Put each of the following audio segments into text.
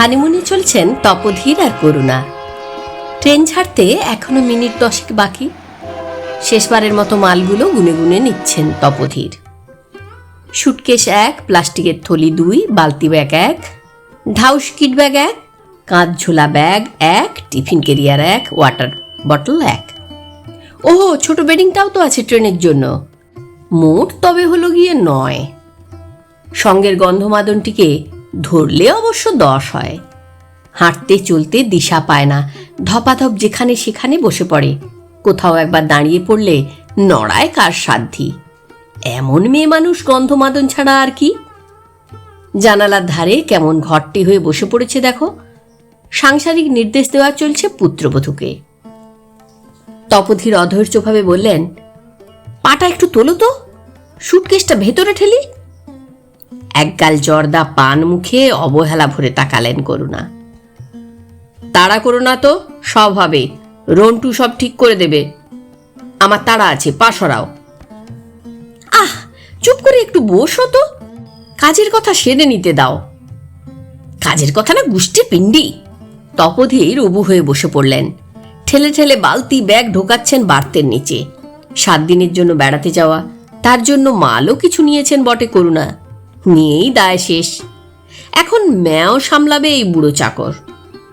হানিমুনে চলছেন তপধীর আর করুণা। ট্রেন ছাড়তে এখনও মিনিট দশেক বাকি। শেষবারের মতো মালগুলো গুনে গুনে নিচ্ছেন তপধীর। সুটকেস এক, প্লাস্টিকের থলি দুই, বালতি ব্যাগ এক, ঢাউস কিট ব্যাগ এক কাঁচ ঝোলা ব্যাগ এক, টিফিন কেরিয়ার এক, ওয়াটার বটল এক। ওহো, ছোট বেডিংটাও তো আছে ট্রেনের জন্য। মোট তবে হলো গিয়ে নয়। সঙ্গের গন্ধমাদনটিকে ধরলে অবশ্য দশ হয়। হাঁটতে চলতে দিশা পায় না। ধপাধপ যেখানে সেখানে বসে পড়ে। কোথাও একবার দাঁড়িয়ে পড়লে নড়ায় কার সাধ্যি এমন মেয়ে মানুষ গন্ধমাদন ছাড়া আর কি? জানালার ধারে কেমন ঘরটি হয়ে বসে পড়েছে দেখো। সাংসারিক নির্দেশ দেওয়া চলছে পুত্রবধূকে। তপধীর অধৈর্যভাবে বললেন, পাটা একটু তোলো তো। সুটকেসটা ভেতরে ঠেলি। একগাল জর্দা পান মুখে অবহেলা ভরে তাকালেন করুণা। তাড়া করো না তো, সব হবে। রন্টু সব ঠিক করে দেবে। আমার তাড়া আছে, পা সরাও। আহ, চুপ করে একটু বসো তো। কাজের কথা সেরে নিতে দাও। কাজের কথা না গুষ্টি পিণ্ডি। তপধীর উবু হয়ে বসে পড়লেন। ঠেলে ঠেলে বালতি ব্যাগ ঢোকাচ্ছেন বার্তের নিচে। সাত দিনের জন্য বেড়াতে যাওয়া, তার জন্য মালও কিছু নিয়েছেন বটে করুণা। নিয়েই দায় শেষ। এখন ম্যাও সামলাবে এই বুড়ো চাকর।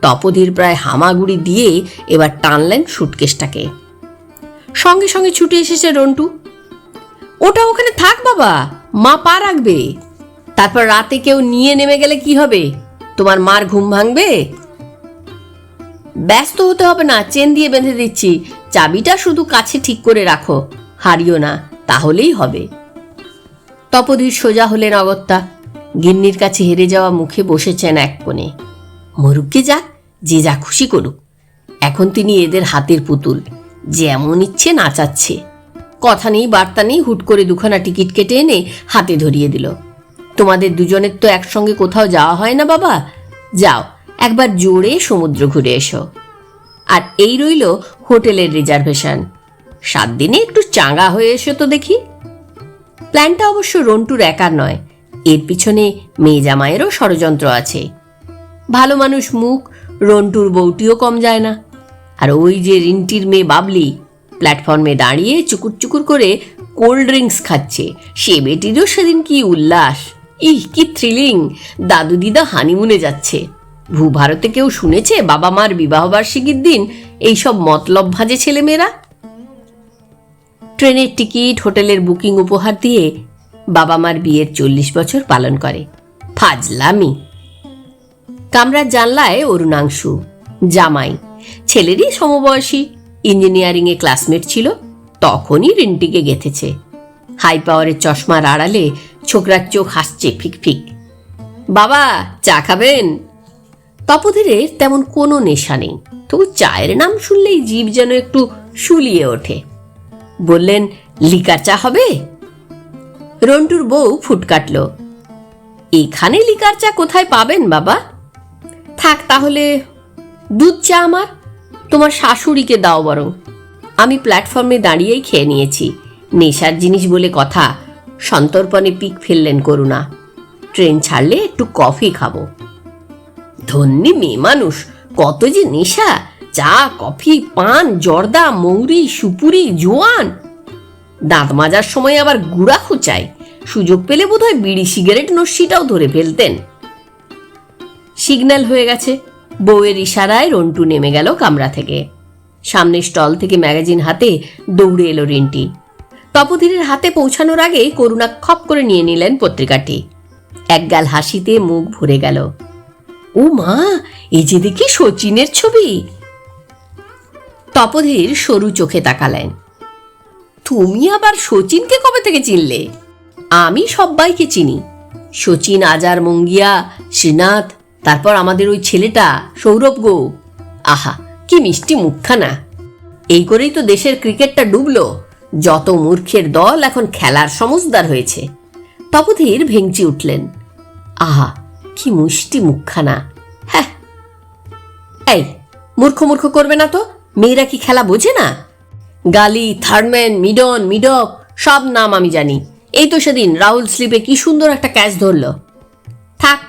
তপধীর প্রায় হামাগুড়ি দিয়ে এবার টানলেন সুটকেসটাকে সঙ্গে সঙ্গে ছুটে এসেছে রন্টু। ওটা ওখানে থাক বাবা, মা পা রাখবে। তারপর রাতে কেউ নিয়ে নেমে গেলে কি হবে? তোমার মার ঘুম ভাঙবে? ব্যস্ত হতে হবে না, চেন দিয়ে বেঁধে দিচ্ছি। চাবিটা শুধু কাছে ঠিক করে রাখো, হারিও না, তাহলেই হবে। তপধীর সোজা হলেন অগত্যা। গিন্নির কাছে হেরে যাওয়া মুখে বসেছেন এক কোণে। মরুককে যাক যে যা খুশি করুক। এখন তিনি এদের হাতের পুতুল, যেমন ইচ্ছে নাচাচ্ছে। কথা নেই, বার্তা নেই, হুট করে দুখানা টিকিট কেটে এনে হাতে ধরিয়ে দিল। তোমাদের দুজনের তো একসঙ্গে কোথাও যাওয়া হয় না বাবা। যাও, একবার জোরে সমুদ্র ঘুরে এসো। আর এই রইল হোটেলের রিজার্ভেশন। সাত দিনে একটু চাঙ্গা হয়ে এসো তো দেখি। প্ল্যানটা অবশ্য রন্টুর একার নয়। এর পিছনে মেয়ে জামাইয়েরও ষড়যন্ত্র আছে। ভালো মানুষ মুখ, রন্টুর বউটিও কম যায় না। আর ওই যে রিন্টির মেয়ে বাবলি, প্ল্যাটফর্মে দাঁড়িয়ে চুকুর চুকুর করে কোল্ড ড্রিঙ্কস খাচ্ছে, সে বেটিরও সেদিন কি উল্লাস। ইহ, কি থ্রিলিং দাদু দিদা হানিমুনে যাচ্ছে। ভূভারতে কেউ শুনেছে বাবা মার বিবাহবার্ষিকীর দিন এইসব মতলব ভাজে ছেলেমেয়েরা? ট্রেনের টিকিট, হোটেলের বুকিং উপহার দিয়ে বাবা মার বিয়ের চল্লিশ বছর পালন করে। ফাজলামি। কামরার জানলায় অরুণাংশু, জামাই। ছেলেরই সমবয়সী, ইঞ্জিনিয়ারিংয়ে ক্লাসমেট ছিল, তখনই রিন্টিকে গেথেছে। হাই পাওয়ারের চশমার আড়ালে ছোকরার চোখ হাসছে ফিক ফিক। বাবা, চা খাবেন? তপধীরের তেমন কোনো নেশা নেই, তবু চায়ের নাম শুনলেই জীব যেন একটু শুলিয়ে ওঠে। বললেন, লিকার চা হবে? রন্টুর বউ ফুট কাটল। এখানে লিকার চা কোথায় পাবেন বাবা? থাক তাহলে, দুধ চা আমার, তোমার শাশুড়িকে দাও বরং। আমি প্ল্যাটফর্মে দাঁড়িয়েই খেয়ে নিয়েছি। নেশার জিনিস বলে কথা, সন্তর্পণে পিক ফেললেন করুণা। ট্রেন ছাড়লে একটু কফি খাব। ধন্যী মেয়ে মানুষ, কত যে নেশা! চা, কফি, পান, জর্দা, মৌরি, সুপুরি, জোয়ান। দাঁত মাজার সময় আবার গুড়া খুচায় সুযোগ পেলে বোধহয় বিড়ি সিগারেট নস্যিটাও ধরে ফেলতেন। সিগন্যাল হয়ে গেছে। বউয়ের ইশারায় রন্টু নেমে গেল কামরা থেকে। সামনের স্টল থেকে ম্যাগাজিন হাতে দৌড়ে এলো রিন্টি। তপধীরের হাতে পৌঁছানোর আগে করুণা খপ করে নিয়ে নিলেন পত্রিকাটি। একগাল হাসিতে মুখ ভরে গেল। ও মা এই যে দেখি সচিনের ছবি! তপধীর সরু চোখে তাকালেন। তুমি আবার সচিনকে কবে থেকে চিনলে? আমি সবাইকে চিনি। সচিন আজার, মঙ্গিয়া, শ্রীনাথ, তারপর আমাদের ওই ছেলেটা, সৌরভ গো। আহা, কি মিষ্টি মুখখানা। এই করেই তো দেশের ক্রিকেটটা ডুবলো। যত মূর্খের দল এখন খেলার সমজদার হয়েছে। তপধীর ভেঙচি উঠলেন। আহা, কি মুষ্টি মুখখানা। হ্যাঁ এই, মূর্খ মূর্খ করবে না তো? মেয়েরা কি খেলা বোঝে না? গালি, থার্ডম্যান, মিডন, মিডক, সব নাম আমি জানি। এই তো সেদিন রাহুল স্লিপে কি সুন্দর একটা ক্যাচ ধরলো। থাক,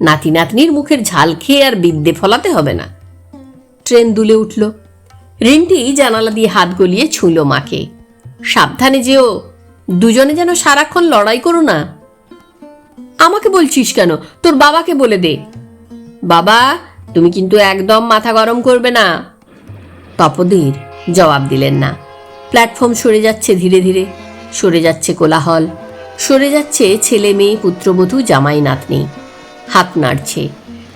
নাতি নাতনির মুখের ঝাল খেয়ে আর বিদ্যে ফলাতে হবে না। ট্রেন দুলে উঠল। রিন্টি জানালা দিয়ে হাত গলিয়ে ছুঁল মাকে। সাবধানে যেও, দুজনে যেন সারাক্ষণ লড়াই করো না। আমাকে বলছিস কেন? তোর বাবাকে বলে দে। বাবা, তুমি কিন্তু একদম মাথা গরম করবে না। তপদীর জবাব দিলেন না। প্ল্যাটফর্ম সরে যাচ্ছে ধীরে ধীরে। সরে যাচ্ছে কোলাহল। সরে যাচ্ছে ছেলে মেয়ে পুত্রবধূ জামাই নাতনি। হাত নাড়ছে।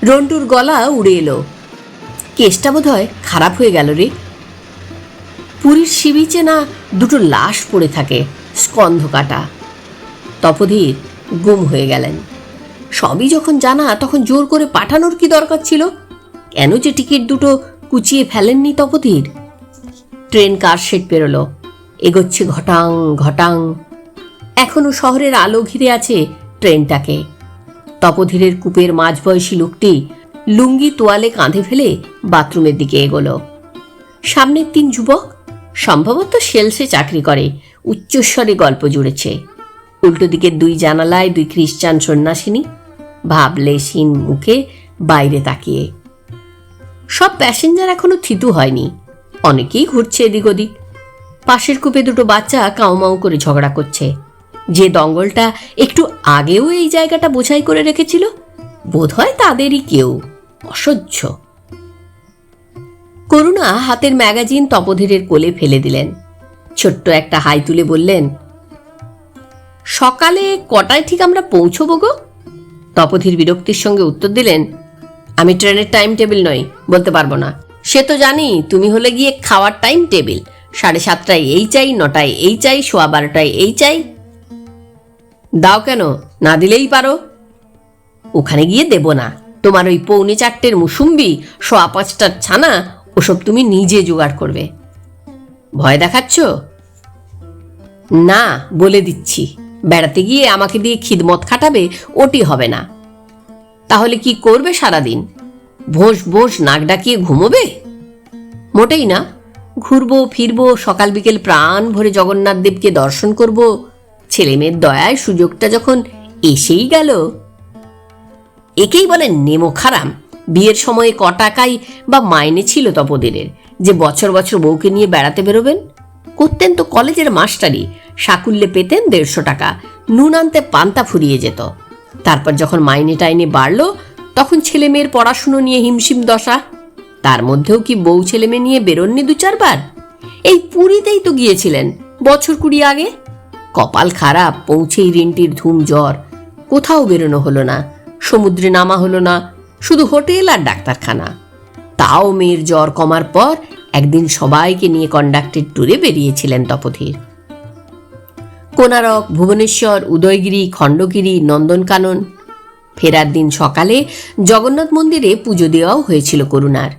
রন্টুর গলা উড়ে এলো। কেসটা বোধ হয় খারাপ হয়ে গেল রে। পুরীর শিবিচে না দুটো লাশ পড়ে থাকে, স্কন্ধ কাটা। তপধীর গুম হয়ে গেলেন। সবই যখন জানা, তখন জোর করে পাঠানোর কি দরকার ছিল? কেন যে টিকিট দুটো কুচিয়ে ফেলেননি তপধীর ট্রেন কার শেড পেরোলো? এগোচ্ছে ঘটাং ঘটাং। এখনও শহরের আলো ঘিরে আছে ট্রেনটাকে। তপধীরের কূপের মাঝবয়সী লোকটি লুঙ্গি তোয়ালে কাঁধে ফেলে বাথরুমের দিকে এগোল। সামনের তিন যুবক, সম্ভবত সেলসে চাকরি করে, উচ্চস্বরে গল্প জুড়েছে। উল্টো দিকের দুই জানালায় দুই খ্রিস্টান সন্ন্যাসিনী ভাবলে ভাবলেশহীন মুখে বাইরে তাকিয়ে। সব প্যাসেঞ্জার এখনও থিতু হয়নি। অনেকেই ঘুরছে এদিক ওদিক। পাশের কূপে দুটো বাচ্চা কাউমাউ করে ঝগড়া করছে। যে দঙ্গলটা একটু আগেও এই জায়গাটা বোঝাই করে রেখেছিল বোধ হয় তাদেরই কেউ। অসহ্য। করুণা হাতের ম্যাগাজিন তপধীরের কোলে ফেলে দিলেন। ছোট্ট একটা হাই তুলে বললেন, সকালে কটায় ঠিক আমরা পৌঁছবো গো? তপধীর বিরক্তির সঙ্গে উত্তর দিলেন আমি ট্রেনের টাইম টেবিল নই, বলতে পারব না। সে তো জানি তুমি হলে গিয়ে খাওয়ার টাইম টেবিল। সাড়ে সাতটায় এই চাই, নটায় এই চাই, সোয়া বারোটায় এই চাই। দাও কেন? না দিলেই পারো। ওখানে গিয়ে দেব না। তোমার ওই পৌনে চারটের মুসুম্বি, সোয়া পাঁচটার ছানা, ওসব তুমি নিজে জোগাড় করবে। ভয় দেখাচ্ছ? না, বলে দিচ্ছি। বেড়াতে গিয়ে আমাকে দিয়ে খিদমত খাটাবে, ওটি হবে না। তাহলে কি করবে সারাদিন? ভোঁস ভোঁস নাক ডাকিয়ে ঘুমোবে? মোটেই না। ঘুরবো, ফিরবো, সকাল বিকেল প্রাণ ভরে জগন্নাথ দেবকে দর্শন করব। ছেলে মেয়ের দয়ায় সুযোগটা যখন এসেই গেল। একেই বলে নেমো খারাম। বিয়ের সময়ে ক টাকাই বা মাইনে ছিল তপদেরের যে বছর বছর বউকে নিয়ে বেড়াতে বেরোবেন? করতেন তো কলেজের মাস্টারি। সাকুল্যে পেতেন দেড়শো টাকা। নুন আনতে পান্তা ফুরিয়ে যেত। তারপর যখন মাইনে টাইনে বাড়লো, তখন ছেলে মেয়ের পড়াশুনো নিয়ে হিমশিম দশা। তার মধ্যেও কি বউ ছেলে মেয়ে নিয়ে বেরোননি দু চারবার? এই পুরীতেই তো গিয়েছিলেন, বছর কুড়ি আগে। কপাল খারাপ, পৌঁছেই রিনটির ধুম জ্বর। কোথাও বেরোনো হলো না, সমুদ্রে নামা হলো না, শুধু হোটেল আর ডাক্তারখানা। তাও মেয়ের জ্বর কমার পর একদিন সবাইকে নিয়ে কন্ডাক্টেড ট্যুরে বেরিয়েছিলেন তপধীর কোনারক ভুবনেশ্বর, উদয়গিরি, খণ্ডগিরি, নন্দনকানন। ফেরার দিন সকালে জগন্নাথ মন্দিরে পুজো দেওয়াও হয়েছিল করুণার।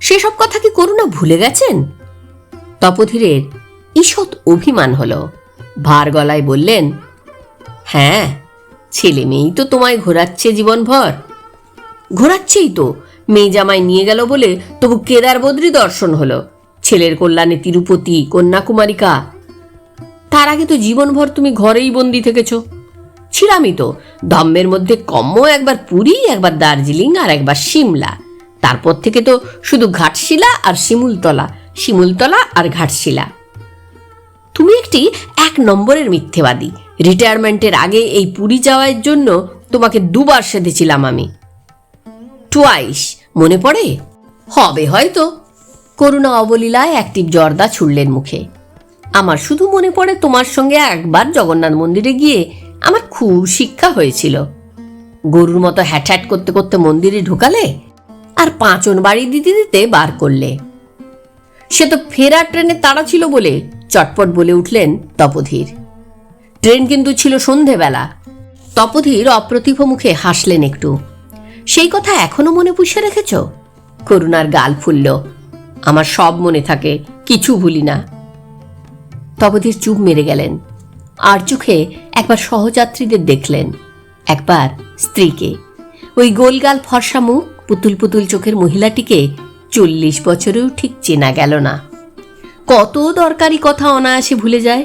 সেসব কথা কি করুণা ভুলে গেছেন? তপধীরের ঈষৎ অভিমান হল। ভার গলায় বললেন হ্যাঁ ছেলে মেয়েই তো তোমায় ঘোরাচ্ছে জীবনভর। ঘোরাচ্ছেই তো, মেয়ে জামাই নিয়ে গেল বলে তবু কেদার বদ্রী দর্শন হলো। ছেলের কল্যাণে তিরুপতি, কন্যাকুমারিকা তার আগে তো জীবনভর তুমি ঘরেই বন্দি থেকেছ। ছিলামই তো, ধম্মের মধ্যে কম্ম একবার পুরী, একবার দার্জিলিং আর একবার সিমলা। তারপর থেকে তো শুধু ঘাটশিলা আর শিমুলতলা শিমুলতলা আর ঘাটশিলা। তুমি একটি এক নম্বরের মিথ্যেবাদী। রিটায়ারমেন্টের আগে এই পুরী যাওয়ার জন্য তোমাকে দুবার সেধেছিলাম আমি। টুয়াইস মনে পড়ে? হবে হয়তো। করুণা অবলীলায় একটি জর্দা ছুড়লেন মুখে। আমার শুধু মনে পড়ে তোমার সঙ্গে একবার জগন্নাথ মন্দিরে গিয়ে আমার খুব শিক্ষা হয়েছিল। গরুর মতো হ্যাট করতে করতে মন্দিরে ঢুকালে আর পাঁচন বাড়ি দিতে দিতে বার করলে। সে তো ফেরার ট্রেনে তাড়া ছিল বলে চটপট বলে উঠলেন তপধীর। ট্রেন কিন্তু ছিল সন্ধেবেলা। তপধীর অপ্রতিভ মুখে হাসলেন একটু। সেই কথা এখনও মনে পুষে রেখেছ? করুণার গাল ফুলল। আমার সব মনে থাকে, কিছু ভুলি না। তপধীর চুপ মেরে গেলেন। আর চোখে একবার সহযাত্রীদের দেখলেন। একবার স্ত্রীকে। ওই গোলগাল ফর্সা মুখ পুতুল পুতুল চোখের মহিলাটিকে চল্লিশ বছরেও ঠিক চেনা গেল না। কত দরকারি কথা অনায়াসে ভুলে যায়।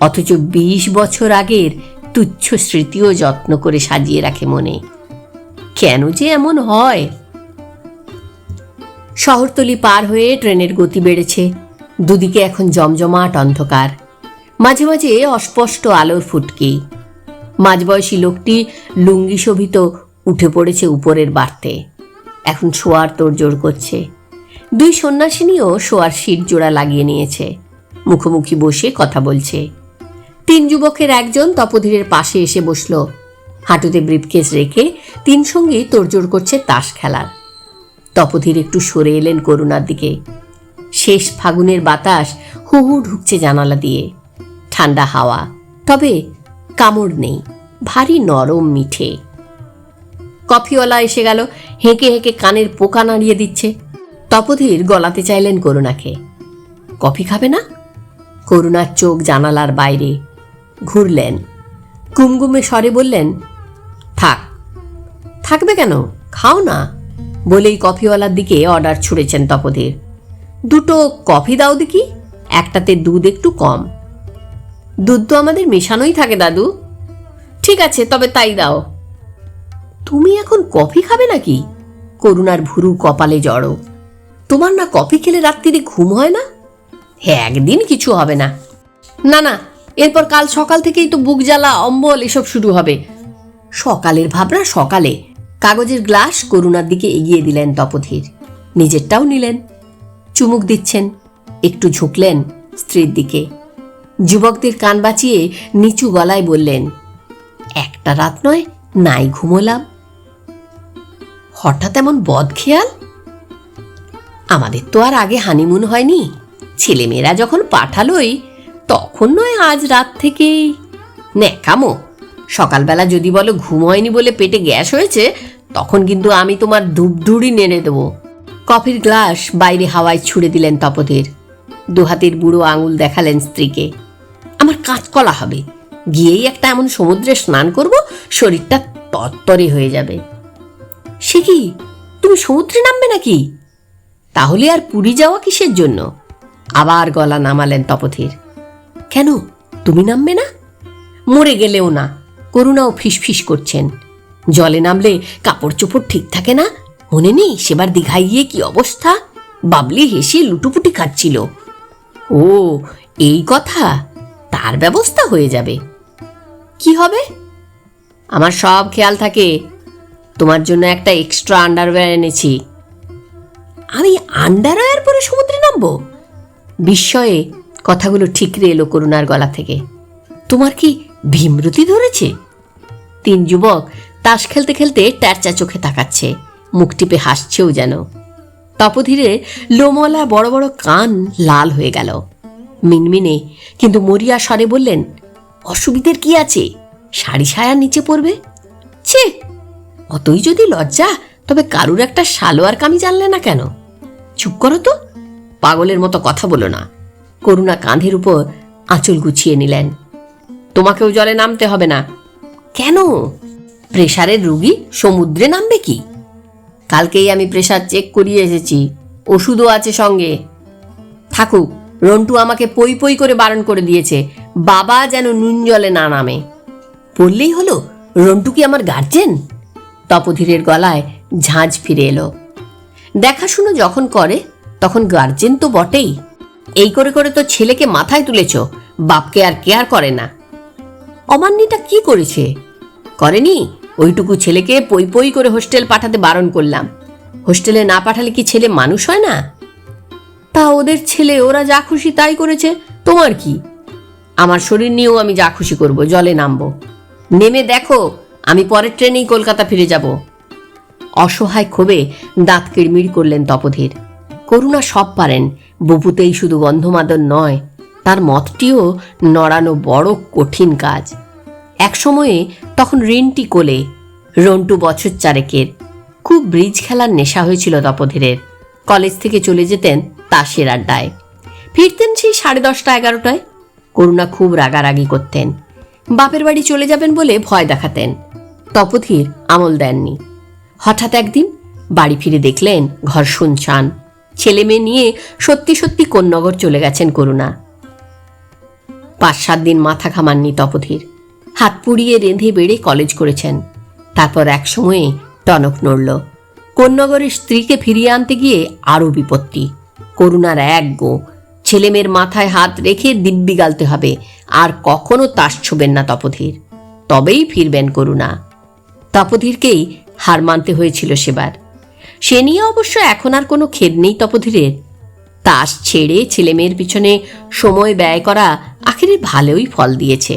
অথচ বিশ বছর আগের তুচ্ছ স্মৃতিও যত্ন করে সাজিয়ে রাখে মনে। কেন যে এমন হয়? শহরতলি পার হয়ে ট্রেনের গতি বেড়েছে। দুদিকে এখন জমজমাট অন্ধকার। মাঝে মাঝে অস্পষ্ট আলোর ফুটকি। মাঝবয়সী লোকটি লুঙ্গি শোভিত উঠে পড়েছে উপরের বাড়তে। এখন শোয়ার তোড়জোড় করছে। দুই সন্ন্যাসিনীও শোয়ার সিট জোড়া লাগিয়ে নিয়েছে। মুখোমুখি বসে কথা বলছে। তিন যুবকের একজন তপধীরের পাশে এসে বসল। হাঁটুতে ব্রিফকেস রেখে তিন সঙ্গে তোড়জোড় করছে তাস খেলার। তপধীর একটু সরে এলেন করুণার দিকে। শেষ ফাগুনের বাতাস হু হু ঢুকছে জানালা দিয়ে। ঠান্ডা হাওয়া। তবে কামড় নেই, ভারী নরম মিঠে। কফিওয়ালা এসে গেল, হেঁকে হেঁকে কানের পোকা নাড়িয়ে দিচ্ছে। তপধীর গলাতে চাইলেন করুণাকে। কফি খাবে না? করুণার চোখ জানালার বাইরে ঘুরলেন। গুমগুমে স্বরে বললেন, থাক, থাকবে কেন? খাও না। বলেই কফিওয়ালার দিকে অর্ডার ছুড়েছেন তপধীর। দুটো কফি দাও দেখি, একটাতে দুধ একটু কম। দুধ তো আমাদের মেশানোই থাকে, দাদু। ঠিক আছে, তবে তাই দাও। তুমি এখন কফি খাবে নাকি? করুণার ভুরু কপালে জড়ো। তোমার না কফি খেলে রাত্রিরে ঘুম হয় না? হ্যাঁ একদিন কিছু হবে না। না না, এরপর কাল সকাল থেকেই তো বুক জ্বালা, অম্বল এসব শুরু হবে। সকালের ভাবনা সকালে। কাগজের গ্লাস করুণার দিকে এগিয়ে দিলেন তপধীর নিজেরটাও নিলেন। চুমুক দিচ্ছেন। একটু ঝুঁকলেন স্ত্রীর দিকে। যুবকদের কান বাঁচিয়ে নিচু গলায় বললেন, একটা রাত নয়, নাই ঘুমোলাম। হঠাৎ এমন বদ খেয়াল আমাদের তো আর আগে হানিমুন হয়নি। ছেলেমেয়েরা যখন পাঠালোই, তখন নয় আজ রাত থেকেই। ন্যাকামো সকালবেলা যদি বলো ঘুম হয়নি বলে পেটে গ্যাস হয়েছে, তখন কিন্তু আমি তোমার ধূপধুড়ি নেড়ে দেবো। কফির গ্লাস বাইরে হাওয়ায় ছুড়ে দিলেন তপধীর দুহাতের বুড়ো আঙুল দেখালেন স্ত্রীকে। আমার কাঁচকলা হবে। গিয়েই একটা এমন সমুদ্রে স্নান করব, শরীরটা তত্তরে হয়ে যাবে। সে কি? তুমি সমুদ্রে নামবে নাকি? তাহলে আর পুরী যাওয়া কিসের জন্য? আবার গলা নামালেন তপথের। কেন? তুমি নামবে না? মরে গেলেও না। করুণাও ফিসফিস করছেন। জলে নামলে কাপড় চোপড় ঠিক থাকে না? মনে নেই সেবার দীঘায় গিয়ে কি অবস্থা? বাবলি হেসে লুটুপুটি খাচ্ছিল ও, এই কথা? তার ব্যবস্থা হয়ে যাবে। কি হবে? আমার সব খেয়াল থাকে। তোমার জন্য একটা এক্সট্রা আন্ডারওয়্যার এনেছি। আমি আন্ডারওয়্যার পরে সমুদ্রে নামবো? বিস্ময়ে কথাগুলো ঠিকরে এলো করুণার গলা থেকে। তোমার কি ভীমরতি ধরেছে? তিন যুবক তাস খেলতে খেলতে ট্যারচা চোখে তাকাচ্ছে। মুখ টিপে হাসছেও যেন। তপধীরে লোমলা বড় বড় কান লাল হয়ে গেল। মিনমিনে কিন্তু মরিয়া স্বরে বললেন, অসুবিধের কি আছে? শাড়ি সায়ার নিচে পড়বে? ছে! অতই যদি লজ্জা, তবে কারুর একটা সালোয়ার কামি জানলে না কেন? চুপ করো তো, পাগলের মতো কথা বলো না। করুণা কাঁধের উপর আঁচল গুছিয়ে নিলেন। তোমাকেও জলে নামতে হবে না। কেন? প্রেশারের রুগী সমুদ্রে নামবে কি? কালকেই আমি প্রেশার চেক করিয়ে এসেছি। ওষুধও আছে সঙ্গে। থাকুক, রন্টু আমাকে পই পই করে বারণ করে দিয়েছে। বাবা যেন নুন জলে না নামে। বললেই হলো, রন্টু কি আমার গার্জেন তপধীরের গলায় ঝাঁঝ ফিরে এলো। দেখাশুনো যখন করে, তখন গার্জেন তো বটেই। এই করে করে তো ছেলেকে মাথায় তুলেছ, বাপকে আর কেয়ার করে না। অমান্যিটা কি করেছে? করেনি? ওইটুকু ছেলেকে পই পই করে হোস্টেল পাঠাতে বারণ করলাম। হোস্টেলে না পাঠালে কি ছেলে মানুষ হয় না? তা ওদের ছেলে, ওরা যা খুশি তাই করেছে, তোমার কি? আমার শরীর নিয়েও আমি যা খুশি করব, জলে নামবো। নেমে দেখো, আমি পরের ট্রেনেই কলকাতা ফিরে যাব। অসহায় ক্ষোভে দাঁত কিড়মিড় করলেন তপধীর। করুণা সব পারেন বুপুতেই শুধু গন্ধমাদন নয়, তার মতটিও নড়ানো বড় কঠিন কাজ। এক সময়ে তখন ঋণটি কোলে রন্টু বছর চারেকের খুব ব্রিজ খেলার নেশা হয়েছিল তপধীরের কলেজ থেকে চলে যেতেন তাসের আড্ডায়। ফিরতেন সেই সাড়ে দশটা এগারোটায়। করুণা খুব রাগারাগি করতেন। বাপের বাড়ি চলে যাবেন বলে ভয় দেখাতেন। তপধীর আমল দেননি। হঠাৎ একদিন বাড়ি ফিরে দেখলেন ঘর শুনছান। ছেলে মেয়ে নিয়ে সত্যি সত্যি কোন্নগর চলে গেছেন করুণা। পাঁচ সাত দিন মাথা ঘামাননি তপধীর হাত পুড়িয়ে রেঁধে বেড়ে কলেজ করেছেন। তারপর এক সময়ে টনক নড়ল। কোন্নগরের স্ত্রীকে ফিরিয়ে আনতে গিয়ে আরও বিপত্তি। করুণার এক গো, ছেলেমেয়ের মাথায় হাত রেখে দিব্যি গালতে হবে, আর কখনো তাস ছোবেন না তপধীর। তবেই ফিরবেন করুণা। তপধীরকেই হার মানতে হয়েছিল সেবার। সে নিয়ে অবশ্য এখন আর কোনো খেদ নেই তপধীরের। তাস ছেড়ে ছেলেমেয়ের পিছনে সময় ব্যয় করা আখেরে ভালোই ফল দিয়েছে।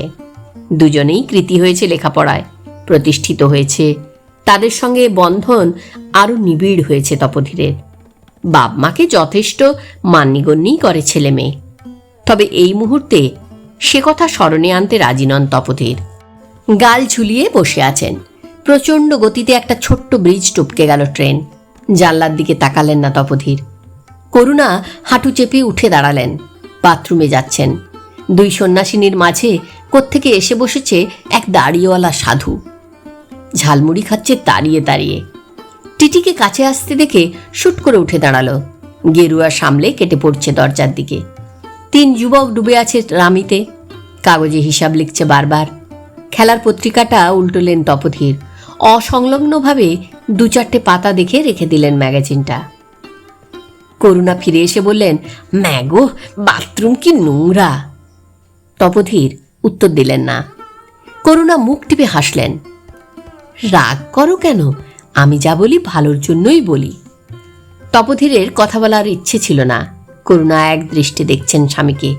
দুজনেই কৃতি হয়েছে লেখাপড়ায়, প্রতিষ্ঠিত হয়েছে। তাদের সঙ্গে বন্ধন আরও নিবিড় হয়েছে তপধীরের বাপ মাকে যথেষ্ট মান্যগণ্যই করে ছেলে মেয়ে। তবে এই মুহূর্তে সে কথা স্মরণে আনতে রাজি নন তপধীর। গাল ঝুলিয়ে বসে আছেন। প্রচণ্ড গতিতে একটা ছোট্ট ব্রিজ টপকে গেল ট্রেন। জানলার দিকে তাকালেন না তপধীর। করুণা হাঁটু চেপে উঠে দাঁড়ালেন। বাথরুমে যাচ্ছেন। দুই সন্ন্যাসিনীর মাঝে কোত্থেকে এসে বসেছে এক দাড়িওয়ালা সাধু। ঝালমুড়ি খাচ্ছে দাঁড়িয়ে দাঁড়িয়ে টিটিকে কাছে আসতে দেখে শুট করে উঠে দাঁড়াল। গেরুয়া সামলে কেটে পড়ছে দরজার দিকে। তিন যুবক ডুবে আছে রামিতে। কাগজে হিসাব লিখছে বারবার। খেলার পত্রিকাটা উল্টোলেন তপধীর। অসংলগ্নভাবে দু চারটে পাতা দেখে রেখে দিলেন ম্যাগাজিনটা। করুণা ফিরে এসে বললেন, ম্যাগো, বাথরুম কি নোংরা? তপধীর উত্তর দিলেন না। করুণা মুখ টিপে হাসলেন। রাগ করো কেন? আমি যা বলি ভালোর জন্যই বলি। তপধীরের কথা বলার ইচ্ছে ছিল না। করুণা এক দৃষ্টি দেখছেন স্বামীকে।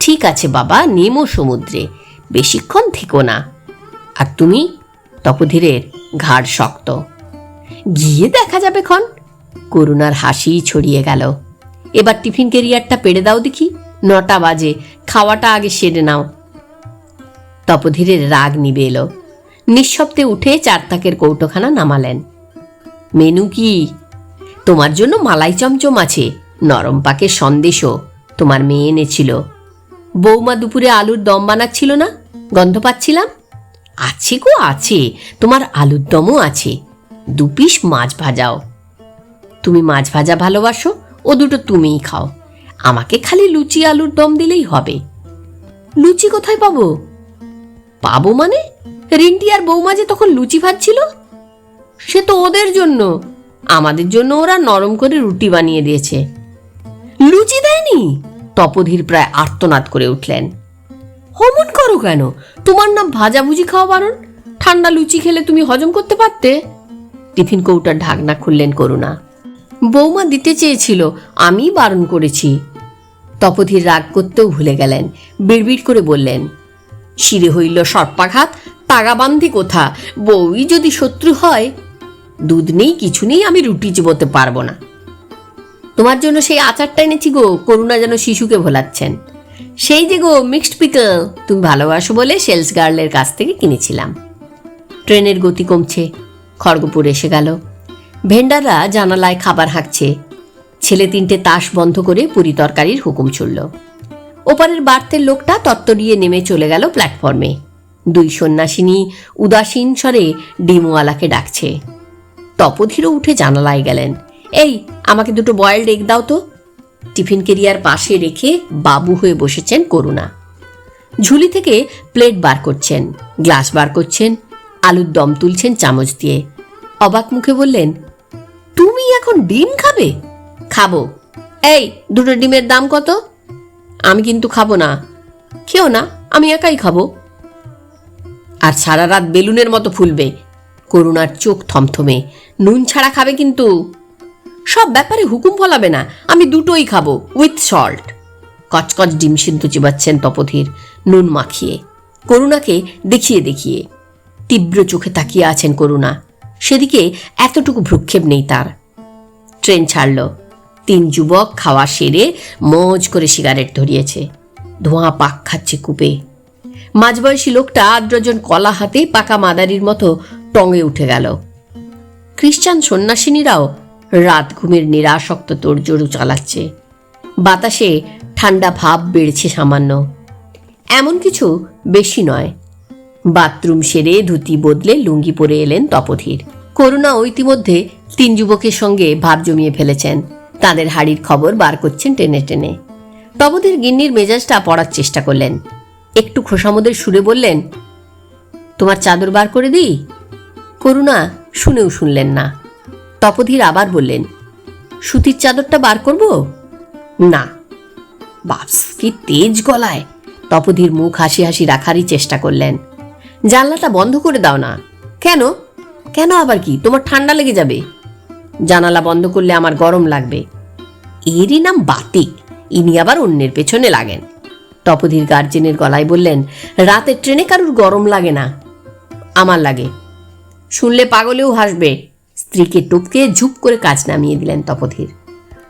ঠিক আছে বাবা, নেমো সমুদ্রে। বেশিক্ষণ থেকো না। আর তুমি? তপধীরের ঘাড় শক্ত। গিয়ে দেখা যাবে ক্ষণ। করুণার হাসি ছড়িয়ে গেল। এবার টিফিন কেরিয়ারটা পেড়ে দাও দেখি। নটা বাজে। খাওয়াটা আগে সেরে নাও। তপধীরের রাগ নিবে এলো। নিঃশব্দে উঠে চারতাকের কৌটোখানা নামালেন। মেনু কি? তোমার জন্য মালাই চমচম আছে। নরম পাকে সন্দেশও তোমার মেয়ে এনেছিল। বৌমা দুপুরে আলুর দম বানাচ্ছিল না? গন্ধ পাচ্ছিলাম? আছে গো, আছে। তোমার আলুর দমও আছে। দু পিস মাছ ভাজাও। তুমি মাছ ভাজা ভালোবাসো, ও দুটো তুমিই খাও। আমাকে খালি লুচি আলুর দম দিলেই হবে। লুচি কোথায় পাবো? পাবো মানে? রিন্টি আর বৌমা যে তখন লুচি ভাজছিল সে তো ওদের জন্য। আমাদের জন্য ওরা নরম করে রুটি বানিয়ে দিয়েছে। লুচি দেয়নি? তপধীর প্রায় আর্তনাদ করে উঠলেন। হমন করো কেন? তোমার নাম ভাজাভুজি খাওয়া বারণ? ঠান্ডা লুচি খেলে তুমি হজম করতে পারতে? টিফিন কৌটার ঢাকনা খুললেন করুণা। বৌমা দিতে চেয়েছিল আমি বারণ করেছি। তপধীর রাগ করতেও ভুলে গেলেন। বিড়বিড় করে বললেন, শিরে হইল সর্পাঘাত, তাগাবান্ধি কোথা? বউই যদি শত্রু হয়, দুধ নেই, কিছু নেই, আমি রুটি চিবোতে পারব না। তোমার জন্য সেই আচারটা এনেছি গো, করুণা যেন শিশুকে ভোলাচ্ছেন। সেই যে গো, মিক্সড পিকল, তুমি ভালোবাসো বলে সেলস গার্লের কাছ থেকে কিনেছিলাম। ট্রেনের গতি কমছে, খড়গপুর এসে গেল। ভেন্ডাররা জানালায় খাবার হাঁকছে ছেলে তিনটে তাস বন্ধ করে পুরি তরকারির হুকুম ছুড়ল ওপারের বার্তের লোকটা তত্ত্ব তত্তরিয়ে নেমে চলে গেল প্ল্যাটফর্মে। দুই সন্ন্যাসিনী উদাসীন স্বরে ডিমওয়ালাকে ডাকছে। তপধীরও উঠে জানালায় গেলেন, এই, আমাকে দুটো বয়েলড এগ দাও তো। টিফিন কেরিয়ার পাশে রেখে বাবু হয়ে বসেছেন করুণা। ঝুলি থেকে প্লেট বার করছেন, গ্লাস বার করছেন, আলুর দম তুলছেন চামচ দিয়ে। অবাক মুখে বললেন, তুমি এখন ডিম খাবে? খাব। এই, দুটো ডিমের দাম কত? আমি কিন্তু খাব না। খেও না, আমি একাই খাব। আর সারা রাত বেলুনের মতো ফুলবে। করুণার চোখ থমথমে। নুন ছাড়া খাবে কিন্তু। সব ব্যাপারে হুকুম ফলাবে না। আমি দুটোই খাব, উইথ সল্ট। কচকচ ডিম সিদ্ধ চিবাচ্ছেন তপধীর নুন মাখিয়ে। করুণাকে দেখিয়ে দেখিয়ে। তীব্র চোখে তাকিয়ে আছেন করুণা। সেদিকে এতটুকু ভ্রুক্ষেপ নেই তার। ট্রেন ছাড়ল। তিন যুবক খাওয়া সেরে মজ করে সিগারেট ধরিয়েছে। ধোঁয়া পাক খাচ্ছে কূপে। মাঝবয়সী লোকটা আদ্রজন কলা হাতে পাকা মাদারির মতো টঙে উঠে গেল। খ্রিস্টান সন্ন্যাসিনীরাও রাত ঘুমের নিরাসক্ত তোড়জোড়ু চালাচ্ছে। বাতাসে ঠান্ডা ভাব বেড়েছে সামান্য। এমন কিছু বেশি নয়। বাথরুম সেরে ধুতি বদলে লুঙ্গি পরে এলেন তপধীর করুণা ইতিমধ্যে তিন যুবকের সঙ্গে ভাব জমিয়ে ফেলেছেন। তাদের হাড়ির খবর বার করছেন টেনে টেনে। তপধীর গিন্নির মেজাজটা পড়ার চেষ্টা করলেন। একটু খোসামদের সুরে বললেন, তোমার চাদর বার করে দিই? করুণা, শুনেও শুনলেন না। তপধীর আবার বললেন, সুতির চাদরটা বার করব? না। বাপস, কি তেজ গলায়! তপধীর মুখ হাসি হাসি রাখারই চেষ্টা করলেন। জানলাটা বন্ধ করে দাও না। কেন? কেন আবার কি? তোমার ঠান্ডা লেগে যাবে। জানালা বন্ধ করলে আমার গরম লাগবে। এরই নাম বাতিক ইনি আবার অন্যের পেছনে লাগেন। তপধীর গার্জেনের গলায় বললেন, রাতে ট্রেনে কারুর গরম লাগে না। আমার লাগে। শুনলে পাগলেও হাসবে। স্ত্রীকে টপকে ঝুপ করে কাজ নামিয়ে দিলেন তপধীর।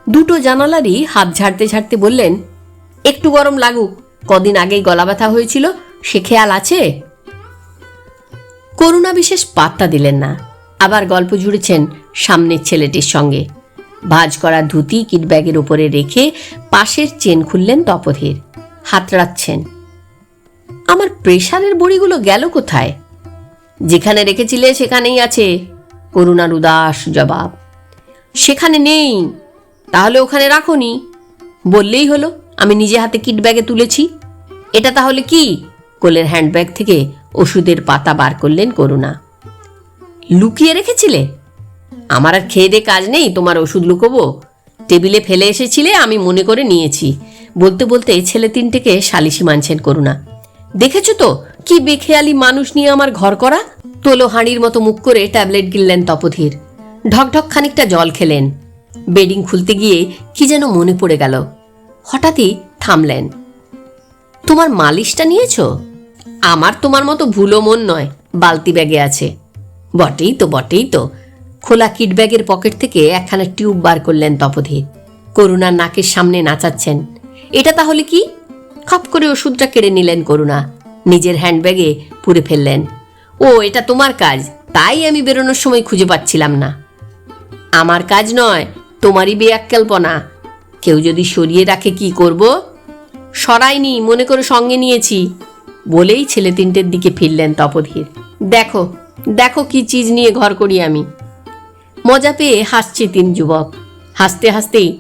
দুটো জানালারই হাত ঝাড়তে ঝাড়তে বললেন, একটু গরম লাগুক। কদিন আগেই গলা ব্যথা হয়েছিল, সে খেয়াল আছে? করুণা বিশেষ পাত্তা দিলেন না। আবার গল্প জুড়েছেন সামনের ছেলেটির সঙ্গে। ভাজ করা ধুতি কিট ব্যাগের উপরে রেখে পাশের চেন খুললেন তপধীর। হাতড়াচ্ছেন আমার প্রেশারের বড়িগুলো গেল কোথায়? যেখানে রেখেছিলে সেখানেই আছে, করুণার উদাস জবাব। সেখানে নেই, তাহলে ওখানে রাখোনি। বললেই হলো, আমি নিজে হাতে কিট ব্যাগে তুলেছি। এটা তাহলে কি? কোলের হ্যান্ডব্যাগ থেকে ওষুধের পাতা বার করলেন করুণা। লুকিয়ে রেখেছিলে? আমার আর খেয়ে দে কাজ নেই, তোমার ওষুধ লুকোবো। টেবিলে ফেলে এসেছিলে, আমি মনে করে নিয়েছি। বলতে বলতে ছেলে তিনটেকে সালিশি মানছেন করুণা। দেখেছ তো, কি বেখেয়ালি মানুষ নিয়ে আমার ঘর করা? তোলো হাঁড়ির মতো মুখ করে ট্যাবলেট গিললেন তপধীর। ঢকঢক খানিকটা জল খেলেন। বেডিং খুলতে গিয়ে কি যেন মনে পড়ে গেল। হঠাৎই থামলেন। তোমার মালিশটা নিয়েছো? আমার তোমার মতো ভুলো মন নয়, বালতি ব্যাগে আছে। বটেই তো বটেই তো। খোলা কিট ব্যাগের পকেট থেকে একখানা টিউব বার করলেন তপধীর করুণার নাকের সামনে নাচাচ্ছেন। এটা তাহলে কি? খপ করে ওষুধটা কেড়ে নিলেন করুণা। নিজের হ্যান্ডব্যাগে পুরে ফেললেন। ও, এটা তোমার কাজ। তাই আমি বেরোনোর সময় খুঁজে পাচ্ছিলাম না। আমার কাজ নয়, তোমারই বেয়াক্কেলপনা। কেউ যদি সরিয়ে রাখে কি করব? সরাইনি, মনে করে সঙ্গে নিয়েছি। বলেই ছেলে তিনটের দিকে ফিরলেন তপধীর। দেখো দেখো কি চিজ নিয়ে ঘর করি আমি। মজা পেয়ে হাসছে তিন যুবক। হাসতে হাসতেই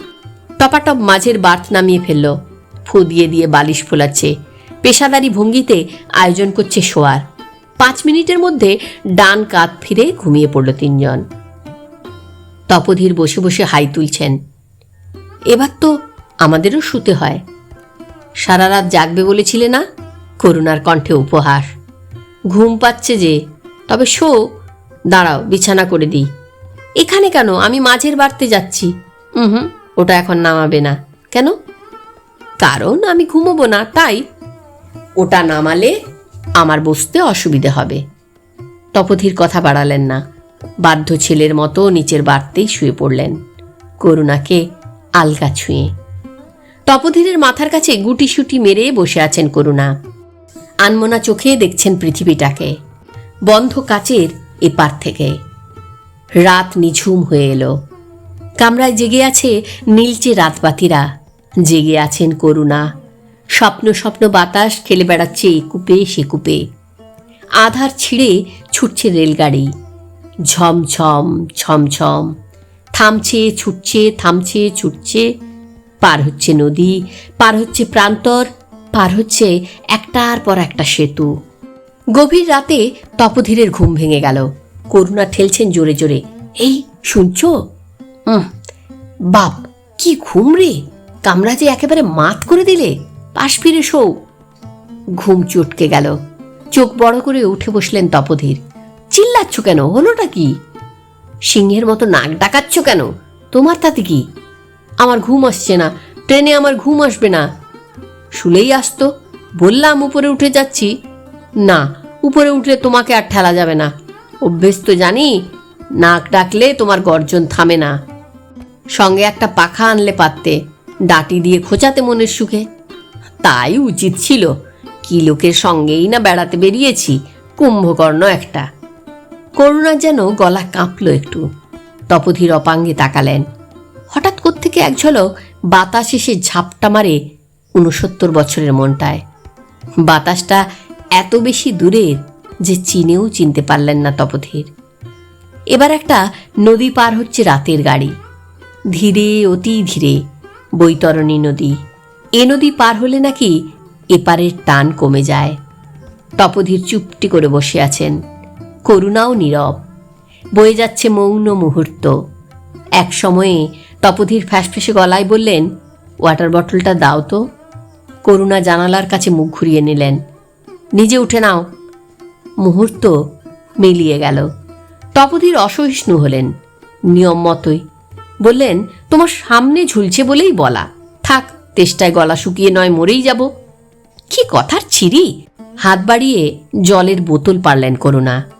টপাটপ মাঝের বার্থ নামিয়ে ফেলল। ফু দিয়ে দিয়ে বালিশ ফোলাচ্ছে। পেশাদারি ভঙ্গিতে আয়োজন করছে শোয়ার। পাঁচ মিনিটের মধ্যে ডান কাত ফিরে ঘুমিয়ে পড়ল তিনজন। তপধীর বসে বসে হাই তুলছেন। এবার তো আমাদেরও শুতে হয়। সারা রাত জাগবে বলেছিলে না? করুণার কণ্ঠে উপহাস। ঘুম পাচ্ছে যে তবে শো, দাঁড়াও, বিছানা করে দিই। এখানে কেন? আমি মাঝের বাড়তে যাচ্ছি। হুম হুম, ওটা এখন নামাবে না। কেন? কারণ আমি ঘুমোবো না, তাই। ওটা নামালে আমার বসতে অসুবিধে হবে। তপধীর কথা বাড়ালেন না। বাধ্য ছেলের মতো নিচের বাড়তেই শুয়ে পড়লেন। করুণাকে আলগা ছুঁয়ে। তপধীরের মাথার কাছে গুটি গুটিসুটি মেরে বসে আছেন করুণা। আনমোনা চোখে দেখছেন পৃথিবীটাকে। বন্ধ কাচের এপার থেকে। রাত নিঝুম হয়ে এলো। কামরায় জেগে আছে নীলচে রাতবাতিরা। জেগে আছেন করুণা। স্বপ্ন স্বপ্ন বাতাস খেলে বেড়াচ্ছে এ কূপে সে কূপে। আধার ছিঁড়ে ছুটছে রেলগাড়ি। ঝমঝম ঝমঝম থামছে, ছুটছে থামছে, ছুটছে। পার হচ্ছে নদী, পার হচ্ছে প্রান্তর, পার হচ্ছে একটার পর একটা সেতু। গভীর রাতে তপধীরের ঘুম ভেঙে গেল। করুণা ঠেলছেন জোরে জোরে। এই, শুনছো? বাপ, কি ঘুম রে? কামরা যে একেবারে মাত করে দিলে, পাশ ফিরে শো ঘুম চটকে গেল। চোখ বড় করে উঠে বসলেন তপধীর। চিল্লাচ্ছ কেন? হলোটা কি? সিংহের মতো নাক ডাকাচ্ছ কেন? তোমার তাতে কি? আমার ঘুম আসছে না, ট্রেনে আমার ঘুম আসবে না। শুলেই আসতো, বললাম উপরে উঠে যাচ্ছি না, উপরে উঠলে তোমাকে আর ঠেলা যাবে না। অভ্যেস তো জানি, নাক ডাকলে তোমার গর্জন থামে না। সঙ্গে একটা পাখা আনলে পারতে, ডাটি দিয়ে খোঁচাতে মনের সুখে। তাই উচিত ছিল, কি লোকের সঙ্গেই না বেড়াতে বেরিয়েছি, কুম্ভকর্ণ একটা। করুণা যেন গলা কাঁপল একটু। তপধীর অপাঙ্গে তাকালেন। হঠাৎ কোত্থেকে এক ঝলক বাতাস এসে ঝাপটা মারে উনসত্তর বছরের মনটায়। বাতাসটা এত বেশি দূরের যে চিনেও চিনতে পারলেন না তপধীর। এবার একটা নদী পার হচ্ছে রাতের গাড়ি। ধীরে, অতি ধীরে বৈতরণী নদী। এ নদী পার হলে নাকি এপারের টান কমে যায়। তপধীর চুপটি করে বসে আছেন। করুণাও নীরব। বয়ে যাচ্ছে মৌন মুহূর্ত। এক সময়ে তপধির ফ্যাসফেসে গলায় বললেন ওয়াটার বটলটা দাও তো। করুণা জানালার কাছে মুখ ঘুরিয়ে নিলেন। নিজে উঠে নাও। মুহূর্ত মিলিয়ে গেল। তপধির অসহিষ্ণু হলেন। নিয়ম মতোই। বললেন, তোমার সামনে ঝুলছে বলেই বলা। থাক, তেষ্টায় গলা শুকিয়ে নয়, মরেই যাব। কি কথার ছিরি? হাত বাড়িয়ে জলের বোতল পারলেন করুণা।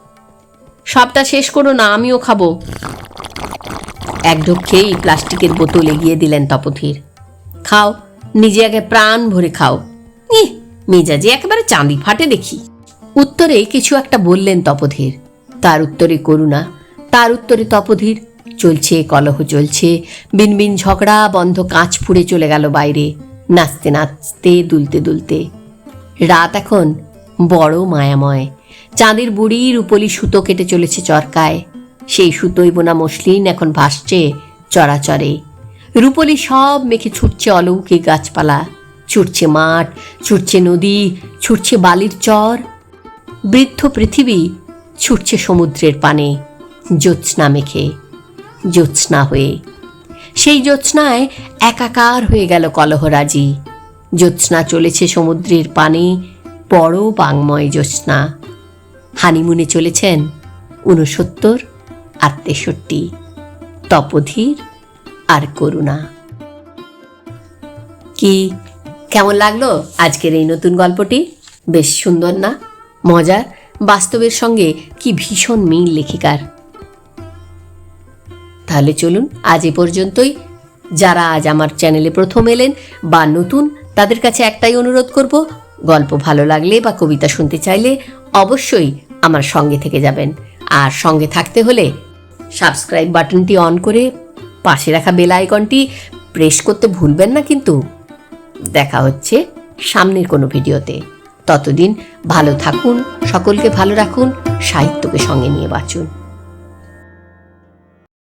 সবটা শেষ করো না, আমিও খাব। এক ঢোক খেয়েই প্লাস্টিকের বোতল এগিয়ে দিলেন তপথির খাও, নিজে আগে প্রাণ ভরে খাও। মেজাজে একেবারে চাঁদি ফাটে দেখি। উত্তরে কিছু একটা বললেন তপধীর। তার উত্তরে করুণা, তার উত্তরে তপধীর। চলছে, কলহ চলছে, বিনবিন ঝগড়া, বন্ধ কাঁচ ফুড়ে চলে গেল বাইরে। নাচতে নাচতে, দুলতে দুলতে। রাত এখন বড় মায়াময়। চাঁদের বুড়ি রূপলি সুতো কেটে চলেছে চরকায়। সেই সুতোই বোনা মসলিন এখন ভাসছে চরাচরে। রূপলি সব মেখে ছুটছে অলৌকিক গাছপালা। ছুটছে মাঠ, ছুটছে নদী, ছুটছে বালির চর। বৃদ্ধ পৃথিবী ছুটছে সমুদ্রের পানে, জ্যোৎস্না মেখে, জ্যোৎস্না হয়ে। সেই জ্যোৎস্নায় একাকার হয়ে গেল কলহরাজি জ্যোৎস্না চলেছে সমুদ্রের পানে বড় বাংময় জ্যোৎস্না। হানিমুনে চলেছেন ঊনসত্তর আর তেষট্টি। তপধীর আর করুণা। কি কেমন লাগল আজকের এই নতুন গল্পটি? বেশ সুন্দর না? মজার? বাস্তবের সঙ্গে কি ভীষণ মিল লেখিকার? তাহলে চলুন আজ এ পর্যন্তই। যারা আজ আমার চ্যানেলে প্রথম এলেন বা নতুন, তাদের কাছে একটাই অনুরোধ করব, গল্প ভালো লাগলে বা কবিতা শুনতে চাইলে অবশ্যই আমার সঙ্গে থেকে যাবেন। আর সঙ্গে থাকতে হলে সাবস্ক্রাইব বাটনটি অন করে পাশে রাখা বেল আইকনটি প্রেস করতে ভুলবেন না কিন্তু। দেখা হচ্ছে সামনের কোনো ভিডিওতে। ততদিন ভালো থাকুন, সকলকে ভালো রাখুন, সাহিত্যকে সঙ্গে নিয়ে বাঁচুন।